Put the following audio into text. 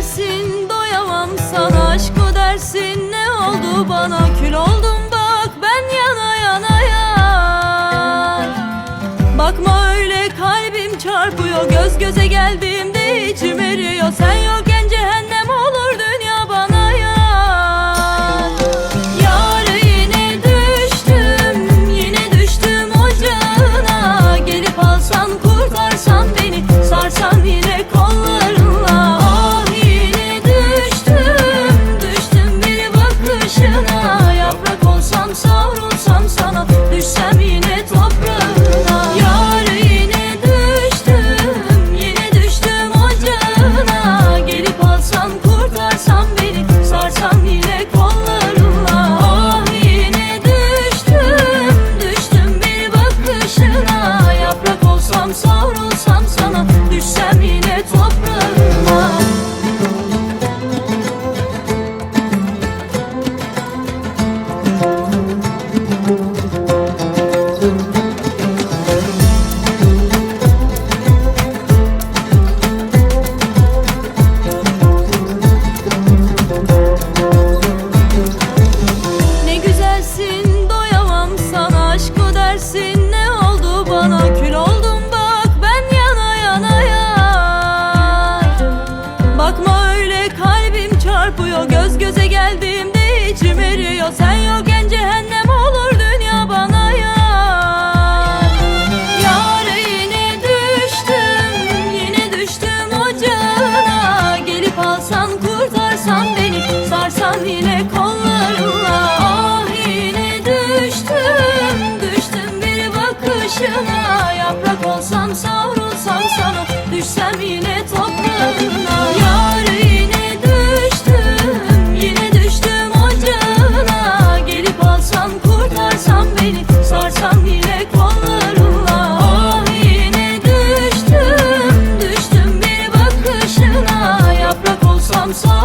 güzelsin doyamam sana aşk o dersin. Ne oldu bana? Kül oldum bak ben yana yana yan Bakma öyle kalbim çarpıyor. Göz göze geldiğimde içim eriyor. Sen yokken sana düşsem yine toprağına göz göze geldiğimde içim eriyor. Sen yokken cehennem olur dünya bana yan Yâre yine düştüm yine düştüm ocağına gelip alsan kurtarsan beni sarsan yine kollarınla Ah yine düştüm düştüm bir bakışına düştüm bir